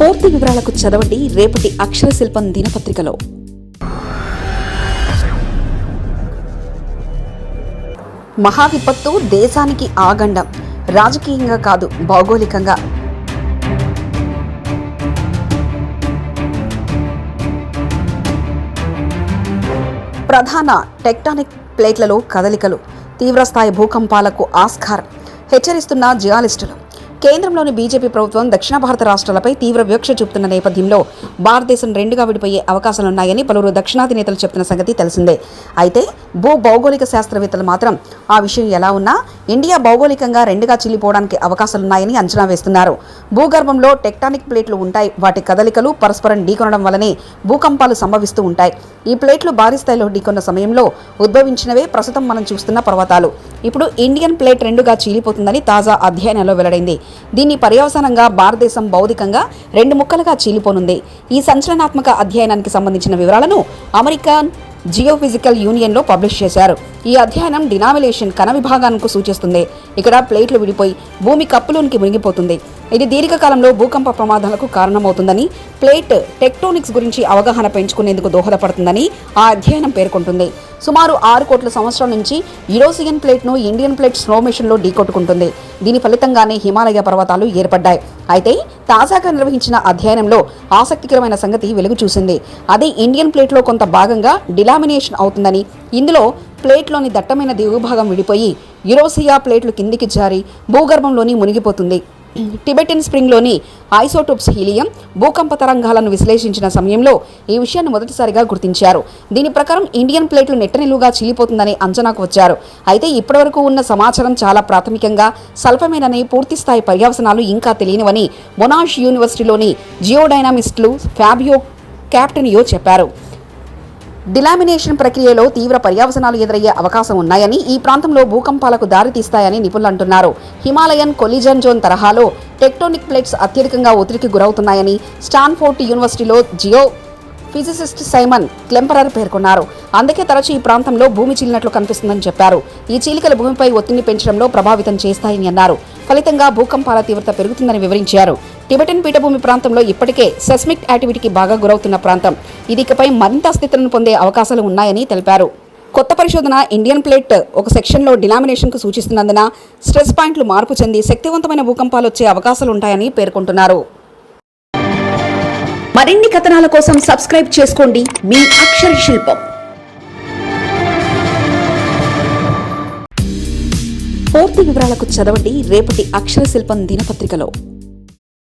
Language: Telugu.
పూర్తి వివరాలకు చదవండి రేపటి అక్షర శిల్పం దినపత్రికలో. మహావిపత్తు దేశానికి ఆగండం. రాజకీయంగా కాదు భౌగోళికంగా. ప్రధాన టెక్టానిక్ ప్లేట్లలో కదలికలు. తీవ్రస్థాయి భూకంపాలకు ఆస్కారం. హెచ్చరిస్తున్న జియాలిస్టులు. కేంద్రంలోని బీజేపీ ప్రభుత్వం దక్షిణ భారత రాష్ట్రాలపై తీవ్ర వివక్ష చూపుతున్న నేపథ్యంలో భారతదేశం రెండుగా విడిపోయే అవకాశాలున్నాయని పలువురు దక్షిణాది నేతలు చెప్తున్న సంగతి తెలిసిందే. అయితే భూ భౌగోళిక శాస్త్రవేత్తలు మాత్రం ఆ విషయం ఎలా ఉన్నా ఇండియా భౌగోళికంగా రెండుగా చిల్లిపోవడానికి అవకాశాలున్నాయని అంచనా వేస్తున్నారు. భూగర్భంలో టెక్టానిక్ ప్లేట్లు ఉంటాయి. వాటి కదలికలు పరస్పరం ఢీకొనడం వల్లనే భూకంపాలు సంభవిస్తూ ఉంటాయి. ఈ ప్లేట్లు భారీ స్థాయిలో ఢీకొన్న సమయంలో ఉద్భవించినవే ప్రస్తుతం మనం చూస్తున్న పర్వతాలు. ఇప్పుడు ఇండియన్ ప్లేట్ రెండుగా చీలిపోతుందని తాజా అధ్యయనంలో వెల్లడైంది. దీని పర్యవసానంగా భారతదేశం భౌతికంగా రెండు ముక్కలుగా చీలిపోనుంది. ఈ సంచలనాత్మక అధ్యయనానికి సంబంధించిన వివరాలను అమెరికన్ జియోఫిజికల్ యూనియన్లో పబ్లిష్ చేశారు. ఈ అధ్యయనం డినామినేషన్ కణ విభాగానికి సూచిస్తుంది. ఇక్కడ ప్లేట్లు విడిపోయి భూమి కప్పులోనికి మునిగిపోతుంది. ఇది దీర్ఘకాలంలో భూకంప ప్రమాదాలకు కారణమవుతుందని ప్లేట్ టెక్టోనిక్స్ గురించి అవగాహన పెంచుకునేందుకు దోహదపడుతుందని ఆ అధ్యయనం పేర్కొంటుంది. సుమారు ఆరు కోట్ల సంవత్సరాల నుంచి యూరోసియన్ ప్లేట్ను ఇండియన్ ప్లేట్ స్నో మిషన్లో ఢీకొట్టుకుంటుంది. దీని ఫలితంగానే హిమాలయ పర్వతాలు ఏర్పడ్డాయి. అయితే తాజాగా నిర్వహించిన అధ్యయనంలో ఆసక్తికరమైన సంగతి వెలుగు చూసింది. అది ఇండియన్ ప్లేట్లో కొంత భాగంగా డిలామినేషన్ అవుతుందని ఇందులో ప్లేట్లోని దట్టమైన దిగుభాగం విడిపోయి యురోసియా ప్లేట్లు కిందికి జారి భూగర్భంలోని మునిగిపోతుంది. టిబెటిన్ స్ప్రింగ్లోని ఐసోటోప్స్ హీలియం భూకంప తరంగాలను విశ్లేషించిన సమయంలో ఈ విషయాన్ని మొదటిసారిగా గుర్తించారు. దీని ప్రకారం ఇండియన్ ప్లేట్లు నెట్టనిలుగా చీలిపోతుందని అంచనాకు వచ్చారు. అయితే ఇప్పటివరకు ఉన్న సమాచారం చాలా ప్రాథమికంగా స్వల్పమేనని పూర్తిస్థాయి పర్యవసనాలు ఇంకా తెలియనివని మొనాష్ యూనివర్సిటీలోని జియోడైనామిస్టులు ఫ్యాబియో క్యాప్టెనియో చెప్పారు. డిలామినేషన్ ప్రక్రియలో తీవ్ర పర్యావసనాలు ఎదురయ్యే అవకాశం ఉన్నాయని ఈ ప్రాంతంలో భూకంపాలకు దారితీస్తాయని నిపుణులు అంటున్నారు. హిమాలయన్ కొలిజన్ జోన్ తరహాలో టెక్టోనిక్ ప్లేట్స్ అత్యధికంగా ఒత్తిడికి గురవుతున్నాయని స్టాన్ఫోర్డ్ యూనివర్సిటీలో జియో ఫిజిసిస్ట్ సైమన్ క్లెంపరర్ పేర్కొన్నారు. అందుకే తరచూ ఈ ప్రాంతంలో భూమి చీలినట్లు కనిపిస్తుందని చెప్పారు. ఈ చీలికలు భూమిపై ఒత్తిడిని పెంచడంలో ప్రభావితం చేస్తాయని అన్నారు. ఫలితంగా భూకంపాల తీవ్రత పెరుగుతుందని వివరించారు. టిబెటన్ పీఠభూమి ప్రాంతంలో ఇప్పటికే సెస్మిక్ యాక్టివిటీకి బాగా గురవుతున్న ప్రాంతం. ఇది ఇకపై మరింత అస్థితులను పొందే అవకాశాలు ఉన్నాయని తెలిపారు. కొత్త పరిశోధన ఇండియన్ ప్లేట్ ఒక సెక్షన్లో డినామినేషన్కు సూచిస్తున్నందున స్ట్రెస్ పాయింట్లు మార్పు చెంది శక్తివంతమైన భూకంపాలు వచ్చే అవకాశాలు ఉంటాయని పేర్కొంటున్నారు. మరిన్ని కథనాల కోసం సబ్స్క్రైబ్ చేసుకోండి. మీ అక్షర శిల్పం. పూర్తి వివరాలకు చదవండి. రేపటి అక్షర శిల్పం దినపత్రికలో.